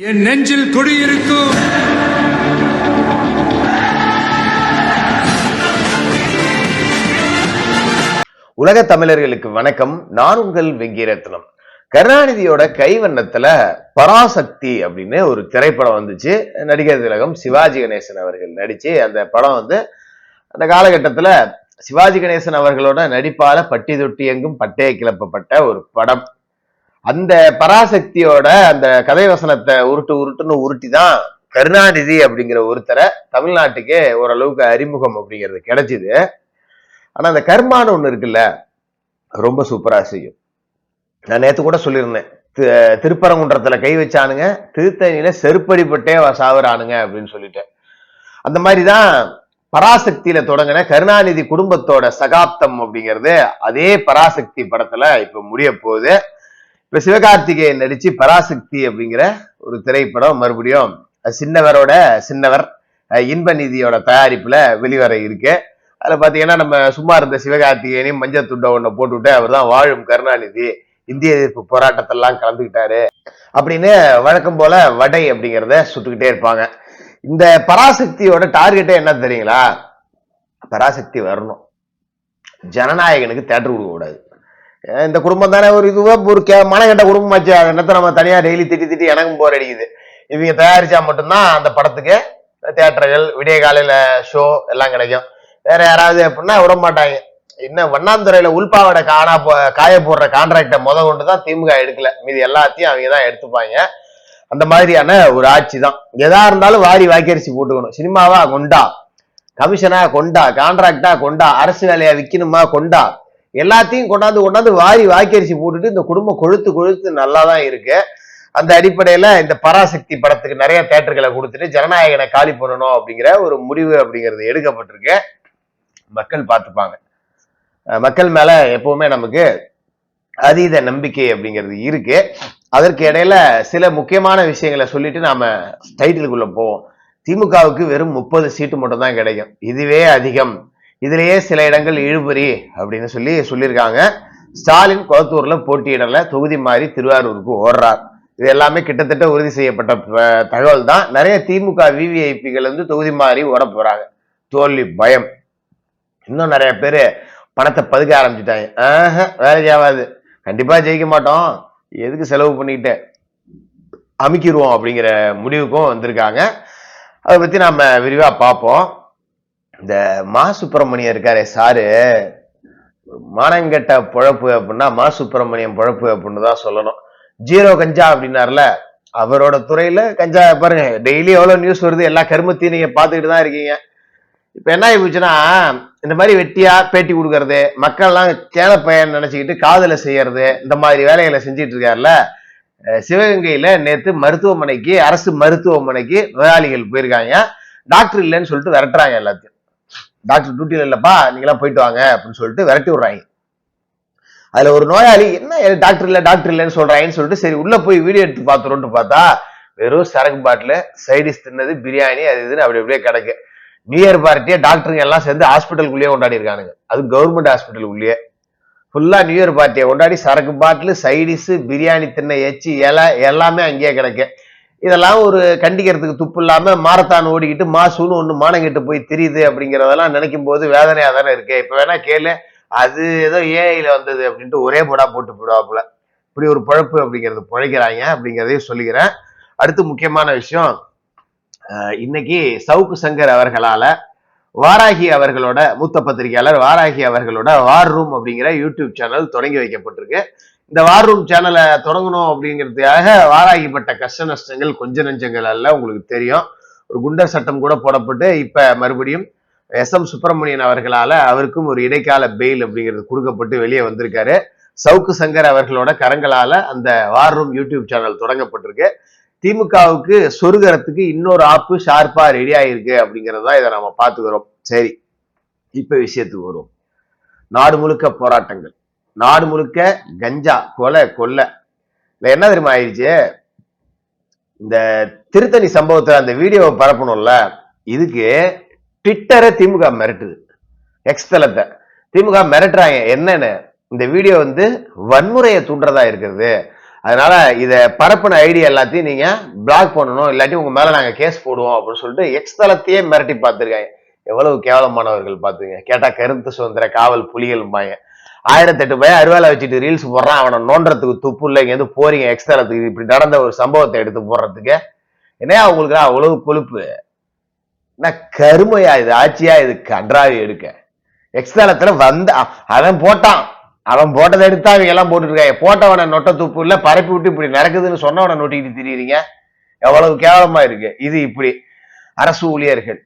என் நெஞ்சில் குடியிருக்கும் உலக தமிழர்களுக்கு வணக்கம். நான் உங்கள் வெங்கிரத்னம். கருணாநிதியோட கைவண்ணத்துல பராசக்தி அப்படின்னு ஒரு திரைப்படம் வந்துச்சு. நடிகர் திலகம் சிவாஜி கணேசன் அவர்கள் நடிச்சு அந்த படம் வந்து அந்த காலகட்டத்துல சிவாஜி கணேசன் அவர்களோட நடிப்பால பட்டி தொட்டி எங்கும் பட்டையை கிளப்பப்பட்ட ஒரு படம். அந்த பராசக்தியோட அந்த கதை வசனத்தை உருட்டு உருட்டுன்னு உருட்டி தான் கருணாநிதி அப்படிங்கிற ஒருத்தரை தமிழ்நாட்டுக்கே ஓரளவுக்கு அறிமுகம் அப்படிங்கிறது கிடைச்சிது. ஆனா அந்த கர்மான்னு ஒண்ணு இருக்குல்ல ரொம்ப சூப்பரா செய்யும். நான் நேத்து கூட சொல்லியிருந்தேன் திருப்பரங்குன்றத்தில் திருப்பரங்குன்றத்துல கை வச்சானுங்க திருத்தணியில செருப்படிப்பட்டே வ- சாவுறானுங்க அப்படின்னு சொல்லிட்டேன் அந்த மாதிரிதான் பராசக்தியில தொடங்கின கருணாநிதி குடும்பத்தோட சகாப்தம் அப்படிங்கிறது அதே பராசக்தி படத்துல இப்ப முடிய போகுது இப்ப சிவகார்த்திகேயன் நடிச்சு பராசக்தி அப்படிங்கிற ஒரு திரைப்படம் மறுபடியும் சின்னவரோட சின்னவர் இன்ப நிதியோட தயாரிப்புல வெளிவர இருக்கு. அதுல பாத்தீங்கன்னா நம்ம சும்மா இருந்த சிவகார்த்திகேயனையும் மஞ்சள் துண்டை ஒண்ண போட்டுவிட்டு அவர் தான் வாழும் கருணாநிதி இந்திய எதிர்ப்பு போராட்டத்தெல்லாம் கலந்துக்கிட்டாரு அப்படின்னு வழக்கம் போல வடை அப்படிங்கிறத சுட்டுக்கிட்டே இருப்பாங்க. இந்த பராசக்தியோட டார்கெட்டே என்ன தெரியுங்களா? பராசக்தி வரணும். ஜனநாயகனுக்கு தேட்டர் கொடுக்க கூடாது இந்த குடும்பம் தானே ஒரு இதுவா ஒரு கே மனக்கெட்ட குடும்பமாச்சு. அதை என்னத்த நம்ம தனியா டெய்லி திட்டி திட்டி எனக்கும் போர் அடிக்குது. இவங்க தயாரிச்சா மட்டும்தான் அந்த படத்துக்கு தேட்டர்கள் விடிய காலையில ஷோ எல்லாம் கிடைக்கும். வேற யாராவது அப்படின்னா விட மாட்டாங்க. இன்னும் வண்ணாந்துறையில உள்பாவடை காணா போ காய போடுற கான்ட்ராக்டை முத கொண்டு தான் திமுக எடுக்கல. மீதி எல்லாத்தையும் அவங்க தான் எடுத்துப்பாங்க. அந்த மாதிரியான ஒரு ஆட்சி தான். எதா இருந்தாலும் வாரி வாக்கரிசி போட்டுக்கணும். சினிமாவா கொண்டா கமிஷனா கொண்டா கான்ட்ராக்டா கொண்டா அரசு வேலையா விற்கணுமா கொண்டா எல்லாத்தையும் கொண்டாந்து கொண்டாந்து வாரி வாக்கரிசி போட்டுட்டு இந்த குடும்பம் கொழுத்து கொழுத்து நல்லா தான் இருக்கு. அந்த அடிப்படையில இந்த பராசக்தி படத்துக்கு நிறைய தேட்டர்களை கொடுத்துட்டு ஜனநாயகனை காலி பண்ணணும் அப்படிங்கிற ஒரு முடிவு அப்படிங்கிறது எடுக்கப்பட்டிருக்கு. மக்கள் பார்த்துப்பாங்க. மக்கள் மேல எப்பவுமே நமக்கு அதீத நம்பிக்கை அப்படிங்கிறது இருக்கு. அதற்கு இடையில சில முக்கியமான விஷயங்களை சொல்லிட்டு நாம டைட்டிலுக்குள்ள போவோம். திமுகவுக்கு வெறும் முப்பது சீட்டு மட்டும் தான் கிடைக்கும். இதுவே அதிகம். இதுலேயே சில இடங்கள் இழுபறி அப்படின்னு சொல்லி சொல்லியிருக்காங்க. ஸ்டாலின் கொளத்தூர்ல போட்டியிடல தொகுதி மாறி திருவாரூருக்கு ஓடுறார். இது எல்லாமே கிட்டத்தட்ட உறுதி செய்யப்பட்ட ப- தகவல் தான் நிறைய திமுக விவிஐபிகள் வந்து தொகுதி மாறி ஓட போறாங்க. தோல்வி பயம். இன்னும் நிறைய பேர் பணத்தை பதுக்க ஆரம்பிச்சுட்டாங்க. ஆஹ் வேலைக்கு ஆகாது. கண்டிப்பா ஜெயிக்க மாட்டோம். எதுக்கு செலவு பண்ணிக்கிட்டு அமைக்கிடுவோம் அப்படிங்கிற முடிவுக்கும் வந்திருக்காங்க. அதை பத்தி நாம விரிவா பார்ப்போம். இந்த மா சுப்பிரமணியம் இருக்காரு சாரு மானங்கெட்ட பொழப்பு அப்படின்னா மா சுப்பிரமணியம் பொழப்பு அப்படின்னு தான் சொல்லணும். ஜீரோ கஞ்சா அப்படின்னார்ல அவரோட துறையில கஞ்சா பாருங்க டெய்லி எவ்வளவு நியூஸ் வருது எல்லா கருமத்தையும் நீங்க பாத்துக்கிட்டு தான் இருக்கீங்க. இப்ப என்ன ஆயிப்போச்சுன்னா இந்த மாதிரி வெட்டியா பேட்டி கொடுக்கறது மக்கள்லாம் எல்லாம் பயன் நினைச்சுக்கிட்டு காதல செய்யறது இந்த மாதிரி வேலைகளை செஞ்சுட்டு இருக்காருல்ல சிவகங்கையில நேத்து மருத்துவமனைக்கு அரசு மருத்துவமனைக்கு நோயாளிகள் போயிருக்காங்க. டாக்டர் இல்லைன்னு சொல்லிட்டு விரட்டுறாங்க எல்லாத்தையும். டாக்டர் டியூட்டியில் இல்லைப்பா நீங்களாம் போயிட்டு வாங்க அப்படின்னு சொல்லிட்டு விரட்டி விடுறாங்க. அதில் ஒரு நோயாளி என்ன டாக்டர் இல்லை டாக்டர் இல்லைன்னு சொல்கிறாங்கன்னு சொல்லிட்டு சரி உள்ளே போய் வீடியோ எடுத்து பார்த்துருன்ட்டு பார்த்தா வெறும் சரக்கு பாட்டில் சைடிஸ் தின்னது பிரியாணி அது இதுன்னு அப்படி அப்படியே கிடக்கு. நியூ இயர் பார்ட்டியை டாக்டருங்க எல்லாம் சேர்ந்து ஹாஸ்பிட்டலுக்குள்ளேயே கொண்டாடி இருக்கானுங்க. அது கவர்மெண்ட் ஹாஸ்பிட்டலுக்குள்ளேயே ஃபுல்லாக நியூ இயர் பார்ட்டியை கொண்டாடி சரக்கு பாட்டில் சைடிஸு பிரியாணி தின்ன எச்சி இலை எல்லாமே அங்கேயே கிடக்கு. இதெல்லாம் ஒரு கண்டிக்கிறதுக்கு துப்பு இல்லாம மாரத்தான் ஓடிக்கிட்டு மாசுன்னு ஒன்று மானங்கிட்டு போய் தெரியுது அப்படிங்கிறதெல்லாம் நினைக்கும் போது வேதனையாக தானே இருக்கு. இப்போ வேணா கேளு அது ஏதோ ஏஐயில் வந்தது அப்படின்ட்டு ஒரே போடா போட்டு போடுவாப்புல. இப்படி ஒரு பழப்பு அப்படிங்கிறது பிழைக்கிறாங்க அப்படிங்கிறதையும் சொல்லிக்கிறேன். அடுத்து முக்கியமான விஷயம் இன்னைக்கு சவுக்கு சங்கர் அவர்களால் வாராகி அவர்களோட மூத்த பத்திரிகையாளர் வாராகி அவர்களோட வார் ரூம் அப்படிங்கிற யூடியூப் சேனல் தொடங்கி வைக்கப்பட்டிருக்கு. இந்த வார் ரூம் சேனலை தொடங்கணும் அப்படிங்கிறதுக்காக வாராகிப்பட்ட கஷ்ட நஷ்டங்கள் கொஞ்ச நஞ்சங்கள் அல்ல உங்களுக்கு தெரியும். ஒரு குண்டர் சட்டம் கூட போடப்பட்டு இப்ப மறுபடியும் எஸ் எம் சுப்பிரமணியன் அவர்களால அவருக்கும் ஒரு இடைக்கால பெயில் அப்படிங்கிறது கொடுக்கப்பட்டு வெளியே வந்திருக்காரு. சவுக்கு சங்கர் அவர்களோட கரங்களால அந்த வார் ரூம் யூடியூப் சேனல் தொடங்கப்பட்டிருக்கு. திமுகவுக்கு சொருகிறதுக்கு இன்னொரு ஆப்பு ஷார்ப்பா ரெடி ஆயிருக்கு அப்படிங்கறதா இதை நம்ம பார்த்துக்கிறோம். சரி இப்ப விஷயத்துக்கு வருவோம். நாடு முழுக்க போராட்டங்கள். நாடு முழுக்க கஞ்சா கொலை கொல்லை இல்லை என்ன தெரியுமா ஆயிடுச்சு? இந்த திருத்தணி சம்பவத்தில் அந்த வீடியோவை பரப்பணும்ல இதுக்கு ட்விட்டரை திமுக மிரட்டுது. எக்ஸ் தளத்தை. திமுக மிரட்டுறாங்க. என்னன்னு? இந்த வீடியோ வந்து வன்முறையை தூண்டுறதா இருக்கிறது அதனால இதை பரப்பின ஐடியா எல்லாத்தையும் நீங்க பிளாக் பண்ணணும். இல்லாட்டி உங்க மேல நாங்க கேஸ் போடுவோம் அப்படின்னு சொல்லிட்டு எக்ஸ் தளத்தையே மிரட்டி பார்த்துருக்காங்க. எவ்வளவு கேவலமானவர்கள் பார்த்துங்க. கேட்டா கருத்து சுதந்திர காவல் புலிகள் மாய ஆயிரத்தெட்டு பையன் அருவாலை வச்சுட்டு ரீல்ஸ் போடுறான். அவனை நோண்டுறதுக்கு துப்பு இல்லை இங்க போறீங்க எக்ஸ்தலத்துக்கு இப்படி நடந்த ஒரு சம்பவத்தை எடுத்து போடுறதுக்கு. என்னையா அவங்களுக்கு அவ்வளவு கொழுப்பு? என்ன கருமையா இது ஆட்சியா இது கன்றாவி எடுக்க. எக்ஸ்தலத்துல வந்த அவன் போட்டான். அவன் போட்டதை எடுத்தா அவங்க எல்லாம் போட்டுருக்காங்க இருக்காங்க. போட்டவனை நொட்ட துப்பு இல்லை பரப்பி விட்டு இப்படி நடக்குதுன்னு சொன்னவனை நொட்டிக்கிட்டு தெரியுறீங்க. எவ்வளவு கேவலமா இருக்கு. இது இப்படி. அரசு ஊழியர்கள்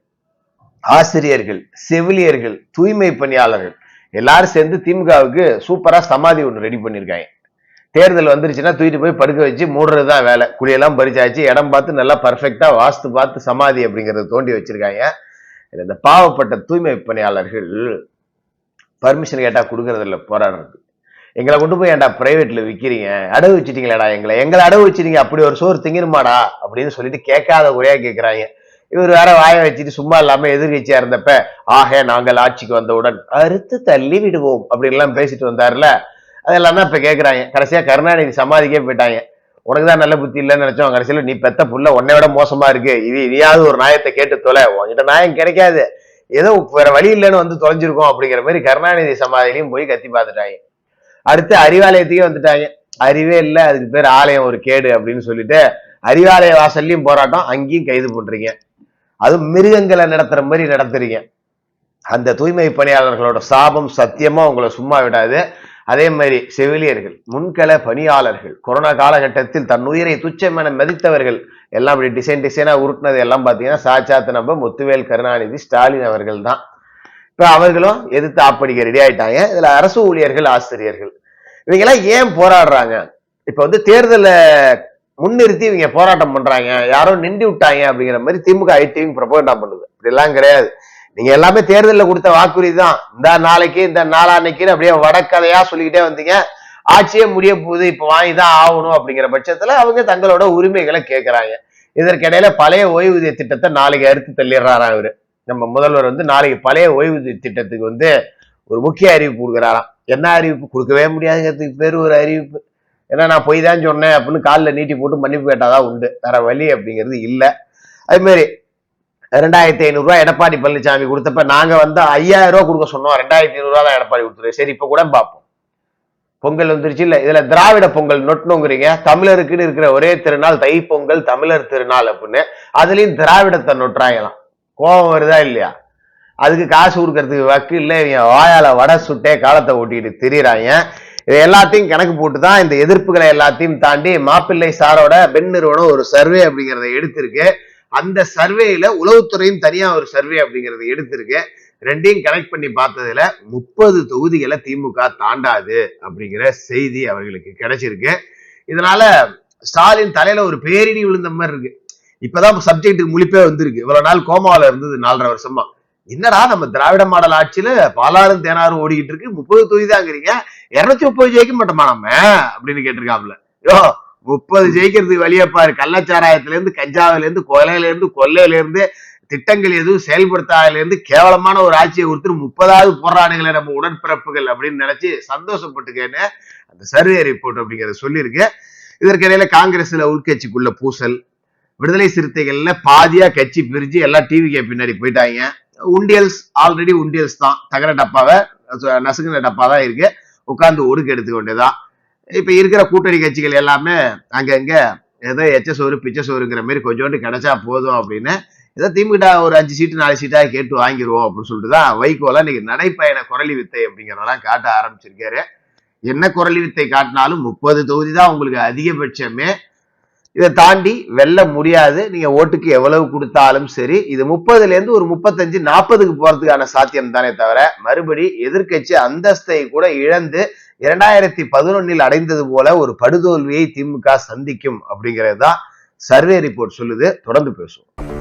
ஆசிரியர்கள் செவிலியர்கள் தூய்மை பணியாளர்கள் எல்லாரும் சேர்ந்து திமுகவுக்கு சூப்பரா சமாதி ஒன்று ரெடி பண்ணியிருக்காங்க தேர்தல் வந்துருச்சுன்னா தூக்கிட்டு போய் படுக்க வச்சு மூடுறது தான் வேலை. குழியெல்லாம் பறிச்சாச்சு இடம் பார்த்து நல்லா பர்ஃபெக்டா வாஸ்து பார்த்து சமாதி அப்படிங்கிறத தோண்டி வச்சிருக்காங்க. இந்த பாவப்பட்ட தூய்மை பணியாளர்கள் பர்மிஷன் கேட்டால் கொடுக்கறதில்ல போராடுறது எங்களை கொண்டு போய் ஏன்டா பிரைவேட்ல விற்கிறீங்க அடவு வச்சிட்டீங்களேடா எங்களை. எங்களை அடவு வச்சுட்டீங்க. அப்படி ஒரு சோறு திங்கிருமாடா அப்படின்னு சொல்லிட்டு கேட்காத குறையா கேட்குறாங்க இவர் வேற வாயை வச்சுட்டு சும்மா இல்லாம எதிர்கட்சியா இருந்தப்ப ஆக நாங்கள் ஆட்சிக்கு வந்தவுடன் அறுத்து தள்ளி விடுவோம் அப்படின்லாம் பேசிட்டு வந்தாருல அதெல்லாம் தான் இப்ப கேக்குறாங்க. கடைசியா கருணாநிதி சமாதிக்கே போயிட்டாங்க. உனக்கு தான் நல்ல புத்தி இல்லைன்னு நினைச்சோம். கடைசியில நீ பெத்த புள்ள உன்னை விட மோசமா இருக்கு. இது இனியாவது ஒரு நாயத்தை கேட்டு தொலை. உன்கிட்ட நாயம் கிடைக்காது. ஏதோ வேற வழி இல்லைன்னு வந்து தொலைஞ்சிருக்கோம் அப்படிங்கிற மாதிரி கருணாநிதி சமாதிலையும் போய் கத்தி பார்த்துட்டாங்க. அடுத்து அறிவாலயத்துக்கே வந்துட்டாங்க. அறிவே இல்லை. அதுக்கு பேர் ஆலயம் ஒரு கேடு அப்படின்னு சொல்லிட்டு அறிவாலய வாசல்லையும் போராட்டம். அங்கேயும் கைது பண்றீங்க அதுவும் மிருகங்களை நடத்துற மாதிரி நடத்துறீங்க. அந்த தூய்மை பணியாளர்களோட சாபம் சத்தியமா உங்களை சும்மா விடாது. அதே மாதிரி செவிலியர்கள் முன்கள பணியாளர்கள் கொரோனா காலகட்டத்தில் தன் உயிரை துச்சமென மதித்தவர்கள் எல்லாம் இப்படி டிசைன் டிசைனாக உருட்டினது எல்லாம் பார்த்தீங்கன்னா சாட்சாத்து நம்ம முத்துவேல் கருணாநிதி ஸ்டாலின் அவர்கள் தான். இப்போ அவர்களும் எதிர்த்து ஆப்படிக்க ரெடி ஆயிட்டாங்க. இதில் அரசு ஊழியர்கள் ஆசிரியர்கள். இவங்கெல்லாம் ஏன் போராடுறாங்க? இப்போ வந்து தேர்தலை முன்னிறுத்தி இவங்க போராட்டம் பண்றாங்க. யாரோ நின்று விட்டாங்க அப்படிங்கிற மாதிரி திமுக ஐடிவிங் ப்ரப்போகண்டா பண்ணுது. இப்படிலாம் கிடையாது. நீங்க எல்லாமே தேர்தலில் கொடுத்த வாக்குறுதி தான். இந்த நாளைக்கு இந்த நாளான்னைக்கு அப்படியே வடக்கதையா சொல்லிக்கிட்டே வந்தீங்க. ஆட்சியே முடிய போகுது. இப்ப வாங்கி தான் ஆகணும் அப்படிங்கிற பட்சத்துல அவங்க தங்களோட உரிமைகளை கேட்கறாங்க இதற்கிடையில பழைய ஓய்வூதிய திட்டத்தை நாளைக்கு அறுத்து தள்ளிடுறாராம் இவரு. நம்ம முதல்வர் வந்து நாளைக்கு பழைய ஓய்வூதிய திட்டத்துக்கு வந்து ஒரு முக்கிய அறிவிப்பு கொடுக்குறாராம். என்ன அறிவிப்பு? கொடுக்கவே முடியாதுங்கிறதுக்கு பேர் ஒரு அறிவிப்பு. ஏன்னா நான் போய் தான் சொன்னேன் அப்படின்னு காலில் நீட்டி போட்டு மன்னிப்பு கேட்டாதான் உண்டு. வேற வழி அப்படிங்கிறது இல்லை. அதுமாரி மாதிரி ரெண்டாயிரத்தி ஐநூறுரூவா எடப்பாடி பழனிசாமி கொடுத்தப்ப நாங்க வந்து ஐயாயிரம் ரூபா கொடுக்க சொன்னோம். ரெண்டாயிரத்தி ஐநூறு தான் எடப்பாடி கொடுத்துரு சரி இப்போ கூட பார்ப்போம். பொங்கல் வந்துருச்சு இல்ல. இதுல திராவிட பொங்கல் நொட்டணுங்கிறீங்க. தமிழருக்குன்னு இருக்கிற ஒரே திருநாள் தை பொங்கல் தமிழர் திருநாள் அப்படின்னு. அதுலேயும் திராவிடத்தை நொட்டுறாங்களாம். கோபம் வருதா இல்லையா? அதுக்கு காசு கொடுக்கறதுக்கு வக்கு இல்லை. இவங்க வாயால வடை சுட்டே காலத்தை ஓட்டிக்கிட்டு திரியிறாங்க. இது எல்லாத்தையும் கணக்கு போட்டு தான் இந்த எதிர்ப்புகளை எல்லாத்தையும் தாண்டி மாப்பிள்ளை சாரோட பெண் நிறுவனம் ஒரு சர்வே அப்படிங்கிறத எடுத்திருக்கு. அந்த சர்வேல உளவுத்துறையும் தனியா ஒரு சர்வே அப்படிங்கிறத எடுத்திருக்கு. ரெண்டையும் கனெக்ட் பண்ணி பார்த்ததுல முப்பது தொகுதிகளை திமுக தாண்டாது அப்படிங்கிற செய்தி அவர்களுக்கு கிடைச்சிருக்கு. இதனால ஸ்டாலின் தலையில ஒரு பேரிடி விழுந்த மாதிரி இருக்கு. இப்பதான் சப்ஜெக்ட்டுக்கு முழிப்பே வந்திருக்கு. இவ்வளவு நாள் கோமாவில இருந்தது நாலரை வருஷமா. என்னடா நம்ம திராவிட மாடல் ஆட்சியில பாலாறும் தேனாரும் ஓடிக்கிட்டு இருக்கு? முப்பது தொகுதி தாங்கிறீங்க இருநூத்தி முப்பது ஜெயிக்க மாட்டோமா நம்ம அப்படின்னு கேட்டிருக்காப்ல யோ முப்பது ஜெயிக்கிறதுக்கு வழியப்பாரு பாரு. கள்ளச்சாராயத்துல இருந்து கஞ்சாவில இருந்து கொலையில இருந்து கொள்ளையில இருந்து திட்டங்கள் எதுவும் செயல்படுத்தாதுல இருந்து கேவலமான ஒரு ஆட்சியை கொடுத்துட்டு முப்பதாவது போராடுகளை நம்ம உடன்பிறப்புகள் அப்படின்னு நினைச்சு சந்தோஷப்பட்டுக்கேன்னு அந்த சர்வே ரிப்போர்ட் அப்படிங்கிறத சொல்லியிருக்கு. இதற்கிடையில காங்கிரஸ்ல உள்கட்சிக்குள்ள பூசல் விடுதலை சிறுத்தைகள்ல பாதியா கட்சி பிரிஞ்சு எல்லாம் டிவிக்கு பின்னாடி போயிட்டாங்க. உண்டியல்ஸ் ஆல்ரெடி உண்டியல்ஸ் தான். தகர டப்பாவை நசுங்கிற டப்பா தான் இருக்கு. உட்காந்து ஒடுக்கு எடுத்துக்க வேண்டியதான் இப்ப இருக்கிற கூட்டணி கட்சிகள் எல்லாமே அங்கங்க ஏதோ எச்ச சோறு பிச்சை சோறுங்கிற மாதிரி கொஞ்சோண்டு கிடைச்சா போதும் அப்படின்னு ஏதோ திமுக ஒரு அஞ்சு சீட்டு நாலு சீட்டா கேட்டு வாங்கிடுவோம் அப்படின்னு சொல்லிட்டு தான் வைகோலாம் இன்னைக்கு நடைப்பயண குரலி வித்தை அப்படிங்கிறதெல்லாம் காட்ட ஆரம்பிச்சிருக்காரு. என்ன குரலி வித்தை காட்டினாலும் முப்பது தொகுதி தான் உங்களுக்கு அதிகபட்சமே இதை தாண்டி வெல்ல முடியாது. நீங்க ஓட்டுக்கு எவ்வளவு கொடுத்தாலும் சரி இது முப்பதுல இருந்து ஒரு முப்பத்தஞ்சு நாற்பதுக்கு போறதுக்கான சாத்தியம் தானே தவிர மறுபடி எதிர்க்கட்சி அந்தஸ்தை கூட இழந்து இரண்டாயிரத்தி பதினொன்னில் அடைந்தது போல ஒரு படுதோல்வியை திமுக சந்திக்கும் அப்படிங்கிறது தான் சர்வே ரிப்போர்ட் சொல்லுது. தொடர்ந்து பேசுவோம்.